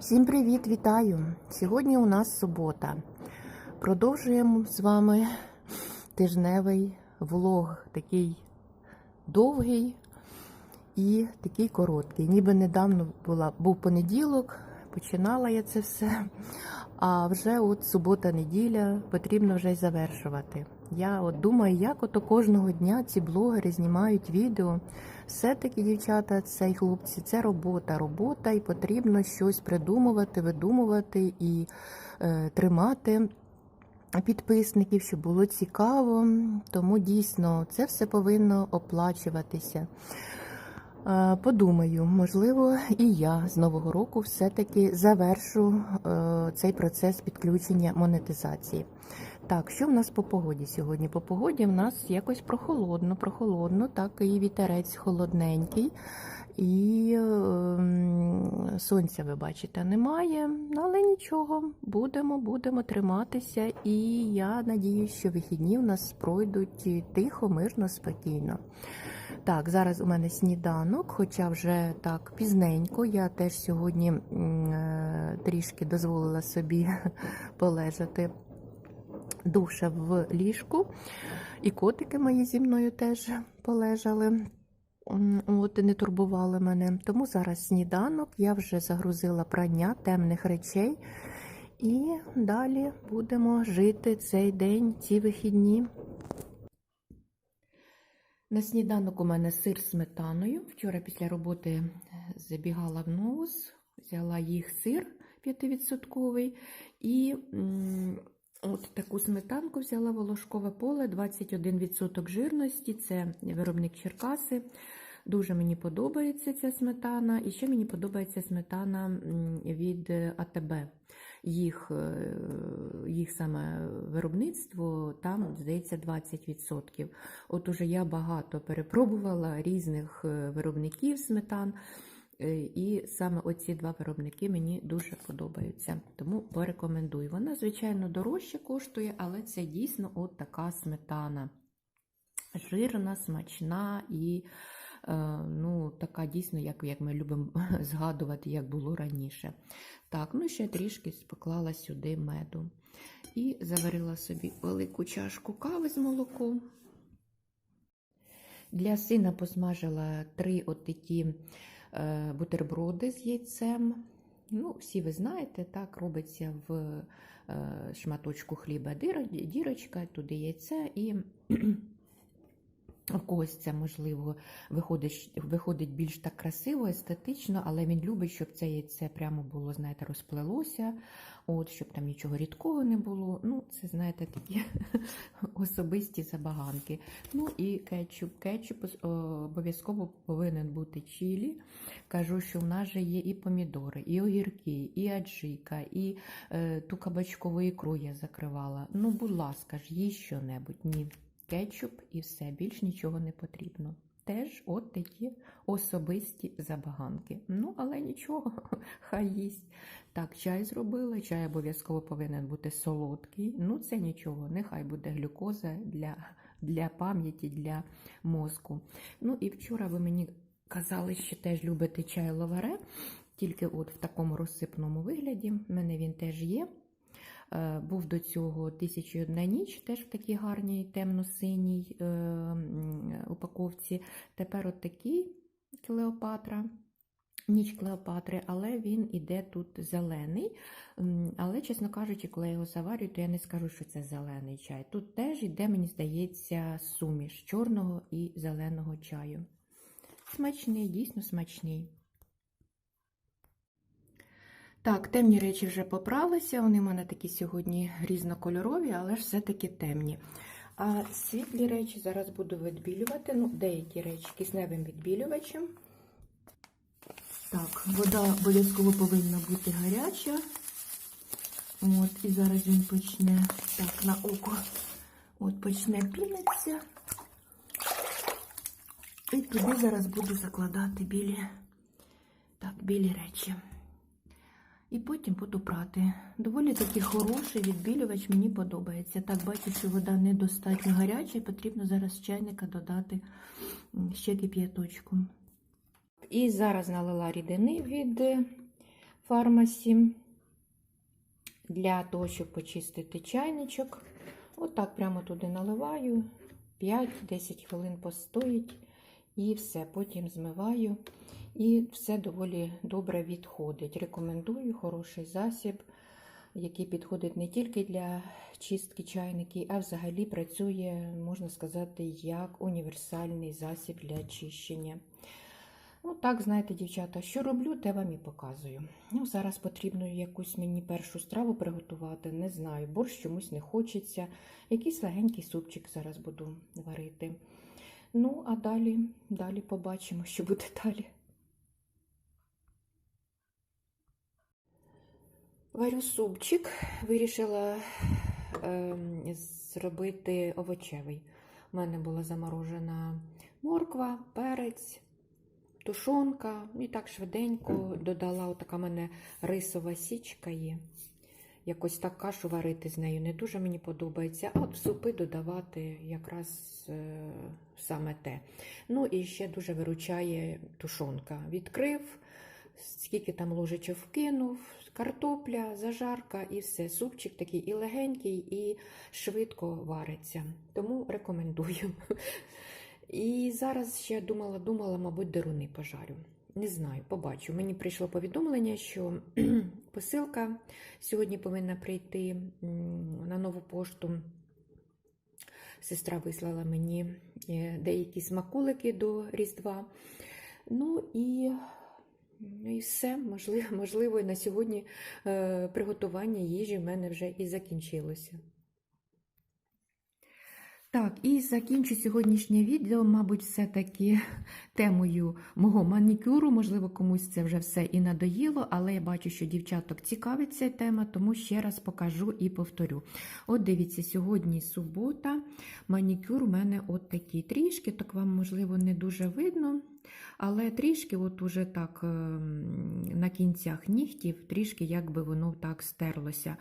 Всім привіт, вітаю! Сьогодні у нас субота. Продовжуємо з вами тижневий влог, такий довгий і такий короткий. Ніби недавно була, був понеділок, починала я це все. А вже от субота-неділя потрібно вже й завершувати. Я от думаю, як ото кожного дня ці блогери знімають відео. Все-таки, дівчата, це й хлопці, це робота. Робота, і потрібно щось придумувати, видумувати і е, тримати підписників, щоб було цікаво. Тому дійсно це все повинно оплачуватися. Е, Подумаю, можливо, і я з нового року все-таки завершу е, цей процес підключення монетизації. Так, що в нас по погоді сьогодні? По погоді в нас якось прохолодно, прохолодно, так, і вітерець холодненький. І е, сонця, ви бачите, немає, але нічого, будемо, будемо триматися. І я надіюсь, що вихідні в нас пройдуть тихо, мирно, спокійно. Так, зараз у мене сніданок, хоча вже так пізненько. Я теж сьогодні е, трішки дозволила собі полежати душа в ліжку. І котики мої зі мною теж полежали. От не турбували мене. Тому зараз сніданок. Я вже загрузила прання темних речей. І далі будемо жити цей день, ці вихідні. На сніданок у мене сир з сметаною. Вчора після роботи забігала в ноус, взяла їх сир 5% і от таку сметанку взяла волошкове поле, 21% жирності. Це виробник Черкаси. Дуже мені подобається ця сметана. І ще мені подобається сметана від АТБ. Їх, е, їх саме виробництво там, здається, 20%. От уже я багато перепробувала різних е, виробників сметан. Е, І саме оці два виробники мені дуже подобаються, тому порекомендую. Вона, звичайно, дорожче коштує, але це дійсно от така сметана. Жирна, смачна і е, ну, така дійсно, як, як ми любимо згадувати, як було раніше. Так, ну ще трішки поклала сюди меду. І заварила собі велику чашку кави з молоком. Для сина посмажила три от такі е, бутерброди з яйцем. Ну, всі ви знаєте, так робиться в е, шматочку хліба дірочка, туди яйце і у когось це, можливо, виходить, виходить більш так красиво, естетично, але він любить, щоб це яйце прямо було, знаєте, розплелося, от, щоб там нічого рідкого не було. Ну, це, знаєте, такі особисті забаганки. Ну і кетчуп. Кетчуп е, обов'язково повинен бути чилі. Кажу, що в нас же є і помідори, і огірки, і аджика, і е, ту кабачкову ікру я закривала. Ну, будь ласка ж, їй що-небудь. Ні кетчуп і все, більш нічого не потрібно. Теж от такі особисті забаганки. Ну, але нічого, хай їсть. Так, чай зробила, чай обов'язково повинен бути солодкий. Ну, це нічого, нехай буде глюкоза для, для пам'яті, для мозку. Ну і вчора ви мені казали, що теж любите чай лаваре, тільки от в такому розсипному вигляді. В мене він теж є. Е, Був до цього «Тисяча і одна ніч, теж в такій гарній темно-синій е, упаковці. Тепер от такий Клеопатра, ніч Клеопатри, але він іде тут зелений. Але, чесно кажучи, коли я його заварюю, то я не скажу, що це зелений чай. Тут теж іде, мені здається, суміш чорного і зеленого чаю. Смачний, дійсно смачний. Так, темні речі вже попралися, вони в мене такі сьогодні різнокольорові, але ж все-таки темні. А світлі речі зараз буду відбілювати, ну, деякі речі кисневим відбілювачем. Так, вода обов'язково повинна бути гаряча. От, і зараз він почне так на око. От почне пінитися. І туди зараз буду закладати білі, так, білі речі. І потім буду прати. Доволі таки хороший відбілювач, мені подобається. Так, бачу, що вода недостатньо гаряча, і потрібно зараз чайника додати ще кип'яточку. І зараз налила рідини від фармасі для того, щоб почистити чайничок. Отак прямо туди наливаю. 5-10 хвилин постоїть і все. Потім змиваю. І все доволі добре відходить. Рекомендую хороший засіб, який підходить не тільки для чистки чайників, а взагалі працює, можна сказати, як універсальний засіб для очищення. Ну, так, знаєте, дівчата, що роблю, те вам і показую. Ну, зараз потрібно якусь мені першу страву приготувати. Не знаю, борщ чомусь не хочеться. Якийсь легенький супчик зараз буду варити. Ну, а далі, далі побачимо, що буде далі. Варю супчик, вирішила е, зробити овочевий. У мене була заморожена морква, перець, тушонка. І так швиденько додала отака в мене рисова січка є. Якось так кашу варити з нею не дуже мені подобається, а от супи додавати якраз е, саме те. Ну і ще дуже виручає тушонка. Відкрив, скільки там ложечок вкинув, картопля, зажарка і все. Супчик такий і легенький, і швидко вариться. Тому рекомендую. І зараз ще думала, думала, мабуть, деруни пожарю. Не знаю, побачу. Мені прийшло повідомлення, що посилка сьогодні повинна прийти на нову пошту. Сестра вислала мені е, деякі смаколики до Різдва. Ну і, і все, можливо, можливо, на сьогодні е, приготування їжі в мене вже і закінчилося. Так, і закінчу сьогоднішнє відео, мабуть, все-таки темою мого манікюру. Можливо, комусь це вже все і надоїло, але я бачу, що дівчаток цікавить ця тема, тому ще раз покажу і повторю. От дивіться, сьогодні субота, манікюр у мене от такий. Трішки, так вам, можливо, не дуже видно, але трішки, от уже так ем, на кінцях нігтів, трішки якби воно так стерлося.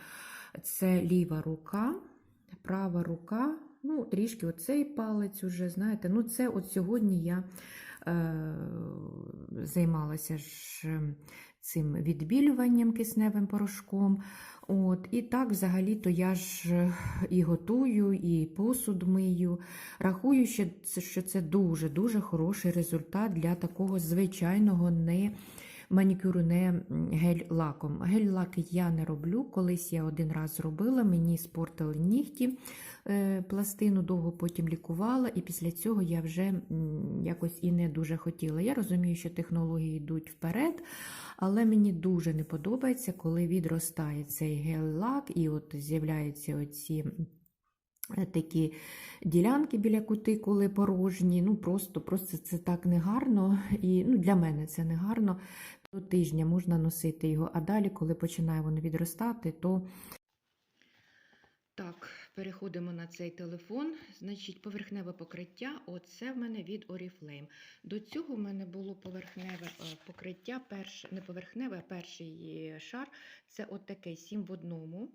Це ліва рука, права рука. Ну, трішки оцей палець уже, знаєте, ну це от сьогодні я е, займалася ж ем, цим відбілюванням кисневим порошком. От, І так, взагалі-то я ж е, і готую, і посуд мию. Рахую, що це, що це дуже-дуже хороший результат для такого звичайного не манікюру не гель-лаком. Гель-лак я не роблю. Колись я один раз зробила, мені спортили нігті, е, пластину довго потім лікувала, і після цього я вже якось і не дуже хотіла. Я розумію, що технології йдуть вперед, але мені дуже не подобається, коли відростає цей гель-лак, і от з'являються оці. е, Такі ділянки біля кутикули порожні, ну просто просто це так негарно, і ну, для мене це не гарно. До тижня можна носити його, а далі, коли починає воно відростати, то. Так, переходимо на цей телефон. Значить, поверхневе покриття. Оце в мене від Oriflame. До цього в мене було поверхневе е, покриття, перше, не поверхневе, а перший е, шар. Це от такий 7 в одному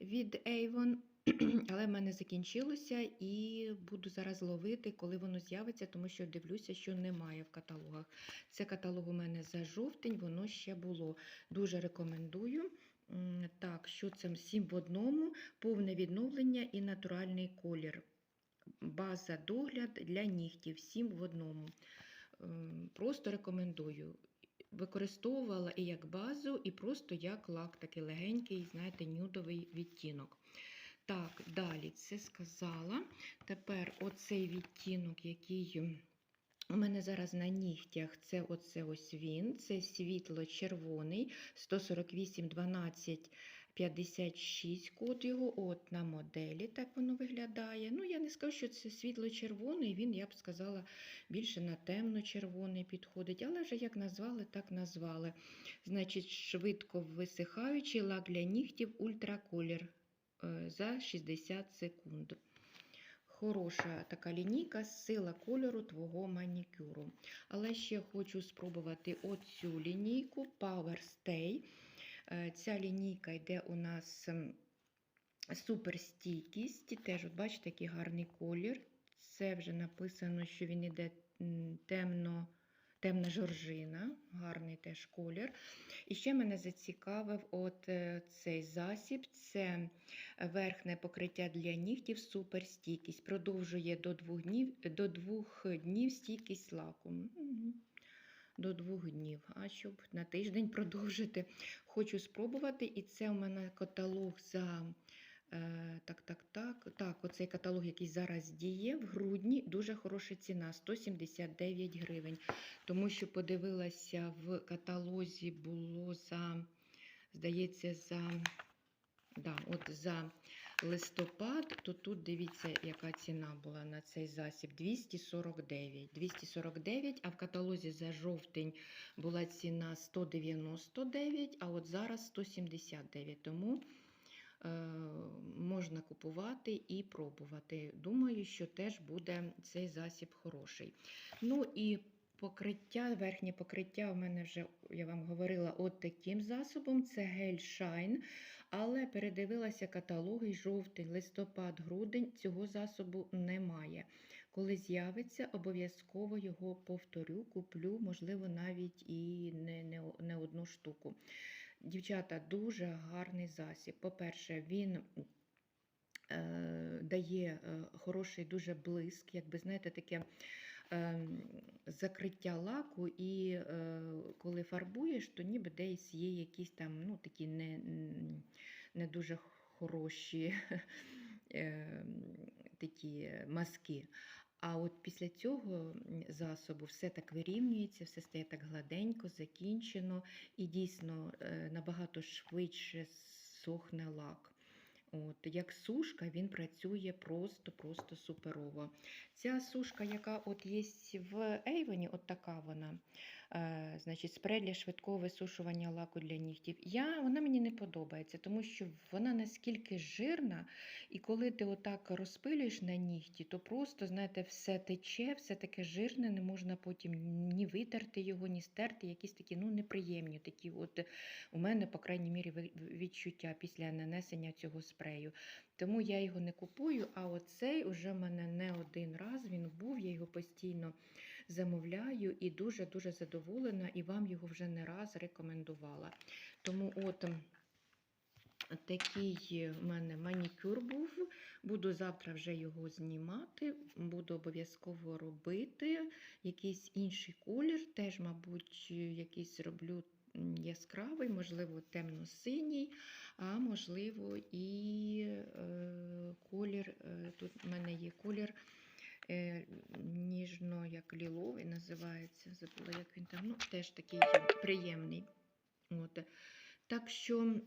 від Avon. Але в мене закінчилося і буду зараз ловити, коли воно з'явиться, тому що дивлюся, що немає в каталогах. Це каталог у мене за жовтень, воно ще було. Дуже рекомендую. Так, що це 7 в одному, повне відновлення і натуральний колір. База догляд для нігтів 7 в одному. Ем, Просто рекомендую. Використовувала і як базу, і просто як лак, такий легенький, знаєте, нюдовий відтінок. Так, далі це сказала. Тепер оцей відтінок, який у мене зараз на нігтях, це оце ось він, це світло-червоний, 148 12 56 код його, от на моделі так воно виглядає. Ну, я не скажу, що це світло-червоний, він, я б сказала, більше на темно-червоний підходить, але вже як назвали, так назвали. Значить, швидко висихаючий лак для нігтів ультраколір за 60 секунд. Хороша така лінійка, сила кольору твого манікюру. Але ще хочу спробувати оцю лінійку Power Stay. Е, Ця лінійка йде у нас ем, суперстійкість. Теж, от бачите, який гарний колір. Це вже написано, що він іде м, темно, темна жоржина, гарний теж колір. І ще мене зацікавив от е, цей засіб. Це верхнє покриття для нігтів суперстійкість. Продовжує до двох днів, до двох днів стійкість лаку. До двох днів. А щоб на тиждень продовжити, хочу спробувати. І це у мене каталог за. Е, так, так, так. Так, оцей каталог, який зараз діє в грудні, дуже хороша ціна 179 гривень. Тому що подивилася в каталозі було за, здається, за, да, от за листопад, то тут дивіться, яка ціна була на цей засіб 249. 249, а в каталозі за жовтень була ціна 199, а от зараз 179. Тому можна купувати і пробувати. Думаю, що теж буде цей засіб хороший. Ну і покриття, верхнє покриття у мене вже, я вам говорила, от таким засобом. Це гель Shine, але передивилася каталоги жовтень, листопад, грудень. Цього засобу немає. Коли з'явиться, обов'язково його повторю, куплю, можливо, навіть і не, не, не одну штуку. Дівчата, дуже гарний засіб. По-перше, він е, дає е, хороший дуже блиск, якби знаєте, таке е, закриття лаку, і е, коли фарбуєш, то ніби десь є якісь там ну, такі не, не дуже хороші е, такі маски. А от після цього засобу все так вирівнюється, все стає так гладенько, закінчено і дійсно е, набагато швидше сохне лак. От, як сушка, він працює просто-просто суперово. Ця сушка, яка от є в Ейвені, от така вона, значить, спрей для швидкого висушування лаку для нігтів. Я, Вона мені не подобається, тому що вона наскільки жирна, і коли ти отак розпилюєш на нігті, то просто, знаєте, все тече, все таке жирне, не можна потім ні витерти його, ні стерти. Якісь такі ну, неприємні такі. От у мене, по крайній мірі, відчуття після нанесення цього спрею. Тому я його не купую, а оцей уже в мене не один раз він був, я його постійно замовляю і дуже-дуже задоволена, і вам його вже не раз рекомендувала. Тому от такий в мене манікюр був. Буду завтра вже його знімати, буду обов'язково робити. Якийсь інший колір, теж, мабуть, якийсь зроблю яскравий, можливо, темно-синій, а можливо, і е, колір. е, Тут в мене є колір е, ніжно, як ліловий називається. Забула, як він там. Ну, теж такий приємний. От. Так що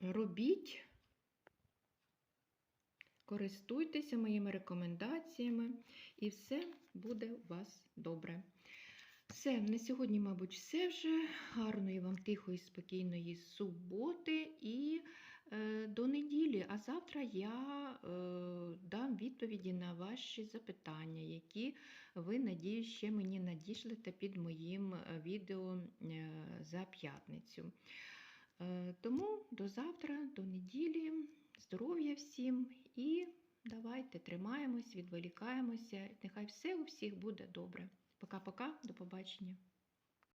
робіть, користуйтеся моїми рекомендаціями, і все буде у вас добре. Все, на сьогодні, мабуть, все вже. Гарної вам тихої, спокійної суботи і. А завтра я е, дам відповіді на ваші запитання, які ви, надіюсь, ще мені надішлете під моїм е, відео е, за п'ятницю. Е, тому до завтра, до неділі. Здоров'я всім і давайте тримаємось, відволікаємося. Нехай все у всіх буде добре. Пока-пока, до побачення.